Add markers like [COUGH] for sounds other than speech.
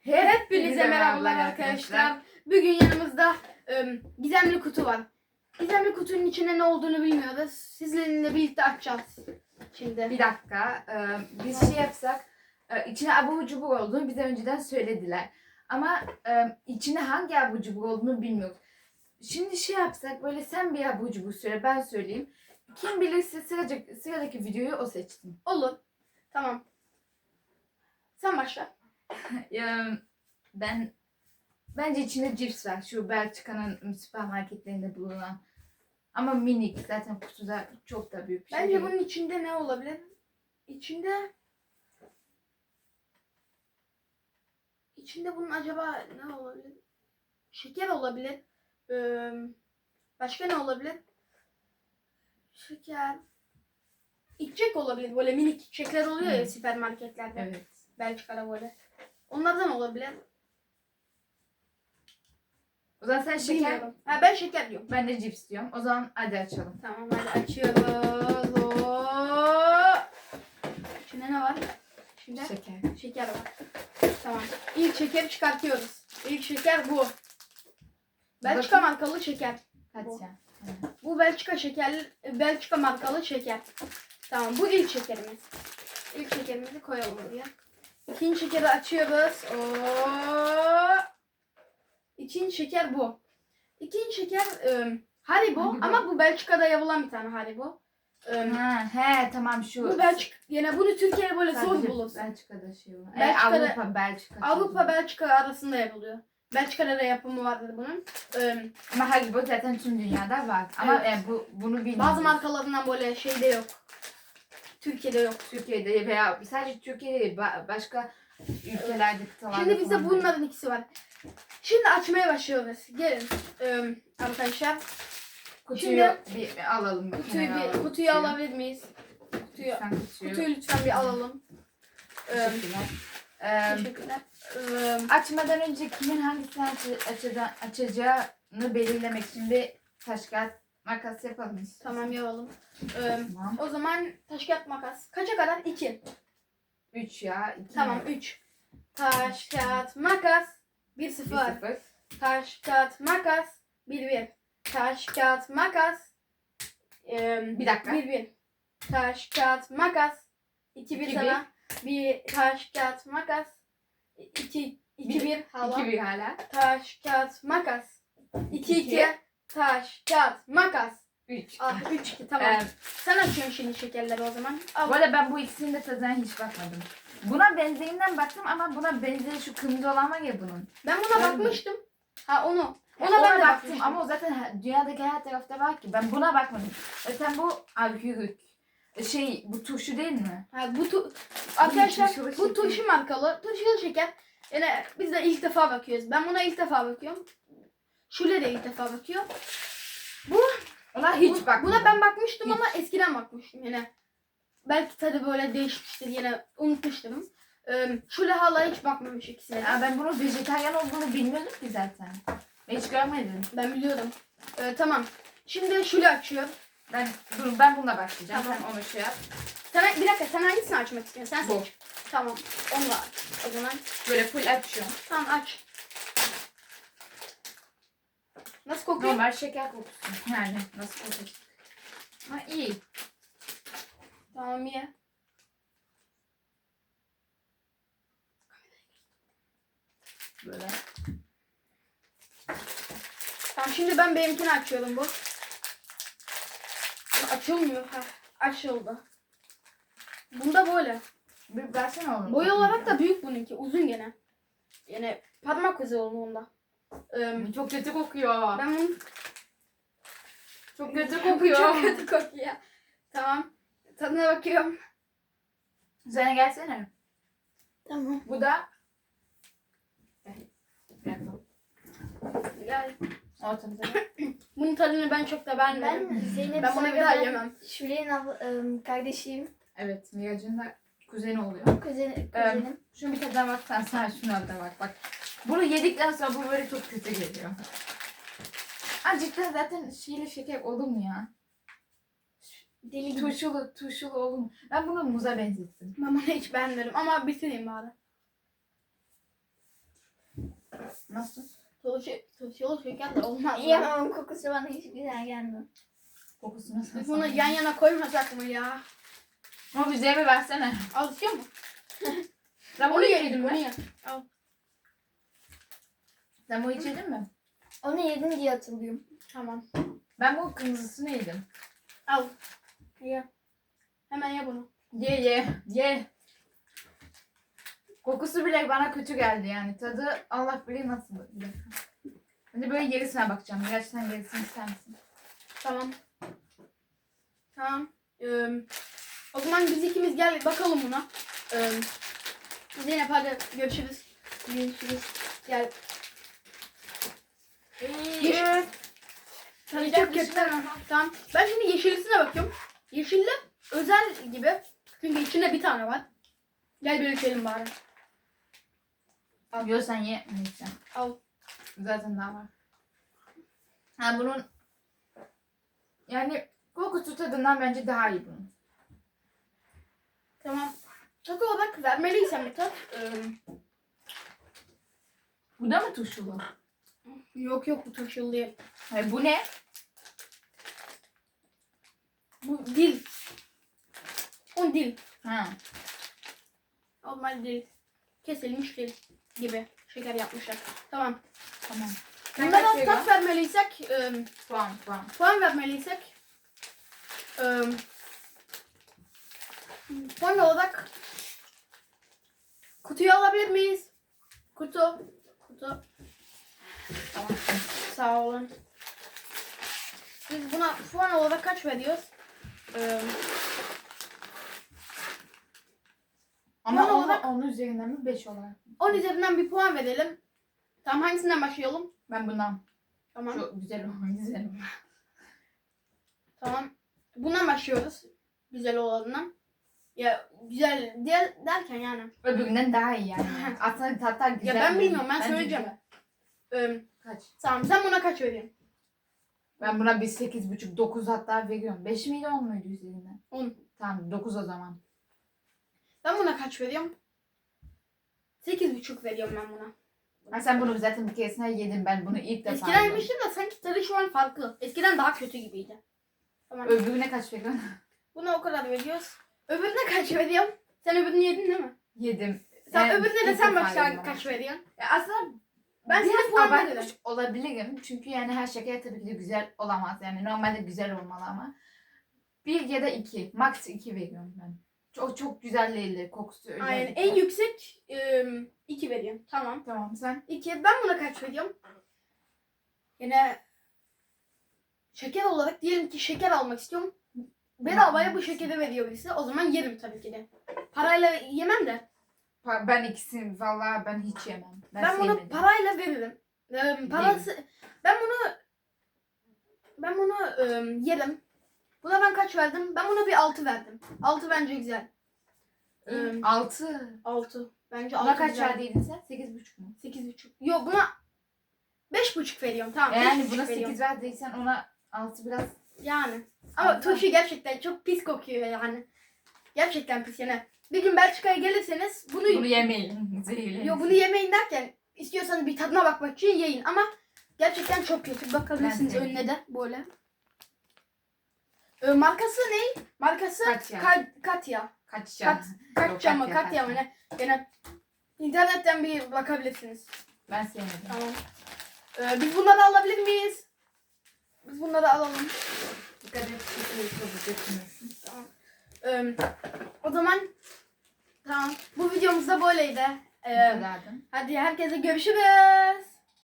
Hepinize merhabalar arkadaşlar. Bugün yanımızda ım, gizemli kutu var. Gizemli kutunun içinde ne olduğunu bilmiyoruz. Sizlerle birlikte açacağız. Şimdi. Bir dakika. e, biz şey yapsak e, içine abur cubur olduğunu bize önceden söylediler. Ama e, içine hangi abur cubur olduğunu bilmiyoruz. Şimdi şey yapsak böyle sen bir abur cubur söyle ben söyleyeyim. Kim bilirse sıradaki, sıradaki videoyu o seçsin. Olur. Tamam. Sen başla. [LAUGHS] Ben bence içinde cips var. Şu Belçika'nın süpermarketlerinde bulunan. Ama minik zaten kutuda çok da büyük bir şey Bence değil. bunun içinde ne olabilir? İçinde İçinde bunun acaba ne olabilir? Şeker olabilir. Ee, başka ne olabilir? Şeker. İçecek olabilir. Böyle minik içecekler oluyor ya Hı. süpermarketlerde. Evet. Belçika'da böyle. Onlardan olabilir. O zaman sen şeker, Bilmiyorum. Ha, ben şeker diyorum. ben de cips diyorum. O zaman hadi açalım. Tamam hadi açıyoruz. Oo. İçinde ne var? İçinde Şeker. şeker var. Tamam. İlk şekeri çıkartıyoruz. İlk şeker bu. Belçika Bakın. markalı şeker. Bu. Katya. Bu Belçika şeker, Belçika markalı şeker. Tamam bu ilk şekerimiz. İlk şekerimizi koyalım buraya. İkinci şekeri açıyoruz. Oo. İkinci şeker bu. İkinci şeker ım, Haribo, Haribo. ama bu Belçika'da yapılan bir tane Haribo. Im, Ha, he tamam şu. bu Belçika yine bunu Türkiye'de böyle zor bulursun. Belçika'da şey var. E, Belçika'da- Avrupa, Belçika. Avrupa Belçika arasında yapılıyor. Belçika'da da yapımı vardır bunun. Im, Ama Haribo zaten tüm dünyada var. Ama Evet. e, bu bunu bilmiyoruz. bazı markalarından böyle şeyde yok. Türkiye'de yok. Türkiye'de veya sadece Türkiye'de değil, ba- başka ülkelerde kıtalarda Şimdi bizde falan var. bunların ikisi var. Şimdi açmaya başlıyoruz. Gelin ım, arkadaşlar. Kutuyu bir, bir alalım. Kutuyu, kenara bir, alalım kutuyu alabilir miyiz? Kutuyu, kutuyu. kutuyu lütfen bir alalım. Teşekkürler. Teşekkürler. Açmadan önce kimin hangisini aç- açaca- açacağını belirlemek için bir taş kağıt makas yapalım. tamam yapalım. Im, Tamam. o zaman taş kağıt makas. Kaça kadar? 2. 3 ya. 2 Tamam 3. Taş kağıt makas. 1 0. 0. Taş kağıt makas. 1 1. Taş kağıt makas. Im, Bir dakika. 1 1. Taş kağıt makas. 2 1 İki, sana. 1 taş kağıt makas. 2 2 1 hala. 2 1 hala. Taş kağıt makas. 2 İki. 2. Taş kağıt makas. 3. Ah 3 2 tamam. Sen açıyorsun şimdi şekerleri o zaman. Al. bu arada ben bu ikisinin de tadına hiç bakmadım. Buna benzerinden baktım ama buna benzeri şu kırmızı olan var ya bunun. Ben buna mi? bakmıştım. Ha onu. Ona, Ona ben de baktım bakmıştım. ama o zaten dünyadaki her tarafta var ki. Ben buna bakmadım. E sen bu alkürük. Şey bu turşu değil mi? Ha, bu tu- arkadaşlar bu şeker. turşu markalı. Turşulu şeker. Yani biz de ilk defa bakıyoruz. Ben buna ilk defa bakıyorum. Şule de ilk defa bakıyor. Ona hiç Bu- bakmadım. Buna ben bakmıştım Hiç. ama eskiden bakmıştım yine. Belki tadı böyle değişmiştir yine unutmuştum. Ee, Şule hala hiç bakmamış ikisine. Ya ben bunun vejetaryen olduğunu bilmiyordum ki zaten. Ben hiç görmedim. Ben biliyorum. Ee, tamam. Şimdi Şule açıyor. Ben dur ben bununla başlayacağım. Tamam. Sen onu şey yap. Sen, bir dakika sen hangisini açmak istiyorsun? Sen Bu. seç. Tamam. Onunla aç. O zaman Böyle full açıyorum. tamam aç. Nasıl kokuyor? Normal şeker kokusu. [LAUGHS] Yani nasıl kokuyor? Ama iyi. Tamam ye. Böyle. Tamam şimdi ben benimkini açıyorum bu. Açılmıyor. Ha, açıldı. Bunda böyle. Bir versene oğlum. Boy olarak da büyük bununki. Uzun gene. Yani parmak izi olduğunda. Ee, Çok kötü kokuyor. ben bunu Çok kötü [LAUGHS] kokuyor. Çok kötü kokuyor. Tamam. Tadına bakıyorum. Sen gelsene. Tamam. Bu da Yapalım. Gel. Ortamıza. [CLEARS THROAT] Bunun tadını ben çok da beğenmedim. Ben Zeynep Ben bunu bir daha yemem. Şule'nin abla- ım, kardeşiyim. Evet, Mirac'ın da kuzeni oluyor. Kuzenim. Ee, kuzenim. Şunu bir tadına bak sen, sen şuna da bak bak. Bunu yedikten sonra bu böyle çok kötü geliyor. Ha cidden zaten şeyli şeker olur mu ya? Deli gibi. Turşulu, turşulu olur mu? Ben bunu muza benzettim. Ben bunu hiç beğenmedim ama bitireyim bari. Nasıl? Turşu, turşulu şeker de olmaz. lan. Yiyemem kokusu bana hiç güzel gelmiyor. Kokusu nasıl? Biz bunu yan yana koymasak mı ya? Ama bize mi versene. [LAUGHS] Al istiyor mu? Sen bunu yedim, mi? ye. Sen yedin mi? Onu yedim diye hatırlıyorum. Tamam. Ben bu kırmızısını yedim. Al. Ye. Hemen ye bunu. Ye ye ye. Kokusu bile bana kötü geldi yani. Tadı Allah bilir nasıl. Bir dakika. Ben de böyle gerisine bakacağım. Gerçekten gerisini ister misin? Tamam. Tamam. Ee, o zaman biz ikimiz gel bakalım buna. Ee, Zeynep hadi görüşürüz. Görüşürüz. Gel. Yiyecek çok kötü. Tamam. Ben şimdi yeşillisine bakıyorum. Yeşilli özel gibi. Çünkü içinde bir tane var. Gel bölüşelim bari. Al. Yok sen ye. Neyse. Al. Zaten daha var. Ha bunun yani kokusu tadından bence daha iyi bunun. Tamam. Tat olarak vermeliysem bir tat. Ee, Bu da mı turşulu? yok yok bu turşulu değil. Hayır, bu ne? Dil. O dil. Ha. Normal dil. Kesilmiş dil gibi şeker yapmışlar. Tamam. Tamam. Bunlara tat vermeliysek, e, Puan puan. puan vermeliysek e, puan olarak kutuyu alabilir miyiz? Kutu. Kutu. Tamam. Sağ olun. Biz buna puan olarak kaç veriyoruz? E, Ama Puan olarak- onun üzerinden mi 5 olarak? 10 üzerinden bir puan verelim. Tamam hangisinden başlayalım? Ben bundan. Tamam. Çok güzel olan güzel olan. Tamam. Bundan başlıyoruz. Güzel olanından. Ya güzel diye derken yani. Öbüründen daha iyi yani. [LAUGHS] Aslında tatlar güzel. ya ben bilmiyorum ben Bence söyleyeceğim. güzel. Ee, Kaç? tamam sen buna kaç veriyorsun? Ben buna bir 8,5 9 hatta veriyorum. 5 miydi 10 muydu üzerinden? 10. Tamam 9 o zaman. Ben buna kaç veriyorum? 8,5 veriyorum ben buna. Ha, sen bunu zaten bir keresine yedin. Ben bunu ilk defa Eskiden yedim. yemiştim de sanki tadı şu an farklı. Eskiden daha kötü gibiydi. Tamam. Öbürüne kaç veriyorsun? [LAUGHS] buna o kadar veriyoruz. Öbürüne kaç veriyorum? Sen öbürünü yedin değil mi? yedim. Sen öbürüne de ilk sen defa kaç veriyorsun? Ya aslında Ben sana biraz puan abartmış veririm. olabilirim. Çünkü yani her şeker tabii ki de güzel olamaz. Yani normalde güzel olmalı ama. Bir ya da iki. Max iki veriyorum ben. Çok çok güzel değildi kokusu özellikle. Aynen. En yüksek 2 veriyorum. Tamam. Tamam sen. 2. Ben buna kaç veriyorum? Yine şeker olarak diyelim ki şeker almak istiyorum. Bedavaya bu şekeri veriyor birisi. O zaman yerim tabii ki de. Parayla yemem de. Pa- Ben ikisini valla ben hiç yemem. Ben, Ben, bunu sevmedim. parayla veririm. Ee, parası ben bunu ben bunu e, yerim. Buna ben kaç verdim? Ben buna bir 6 verdim. 6 bence güzel. Hı, Altı. 6. Bence Buna 6 kaç güzel. verdiydin sen? Sekiz buçuk mu? 8,5. Yok buna 5,5 veriyorum. Tamam. Yani 5,5 buna veriyorum. sekiz verdiysen ona altı biraz Yani. Ama Altı. turşu gerçekten çok pis kokuyor yani. Gerçekten pis yani. Bir gün Belçika'ya gelirseniz bunu, bunu yemeyin. [LAUGHS] Zehirli. Yo, bunu yemeyin derken istiyorsanız bir tadına bakmak için yiyin ama gerçekten çok kötü. Bakabilirsiniz Ben de. önüne de böyle. Ee, markası ne? Markası Katya. Ka- Katya. Kaç Kat? Katya mı? Katya, Katya mı ne? Gene internetten bir bakabilirsiniz. Ben sevmedim. Tamam. Ee, biz bunları alabilir miyiz? Biz bunları alalım. Dikkat et. Çok çok götürmesin. Tamam. Ee, o zaman tamam. Bu videomuz da böyleydi. Ee, hadi herkese görüşürüz.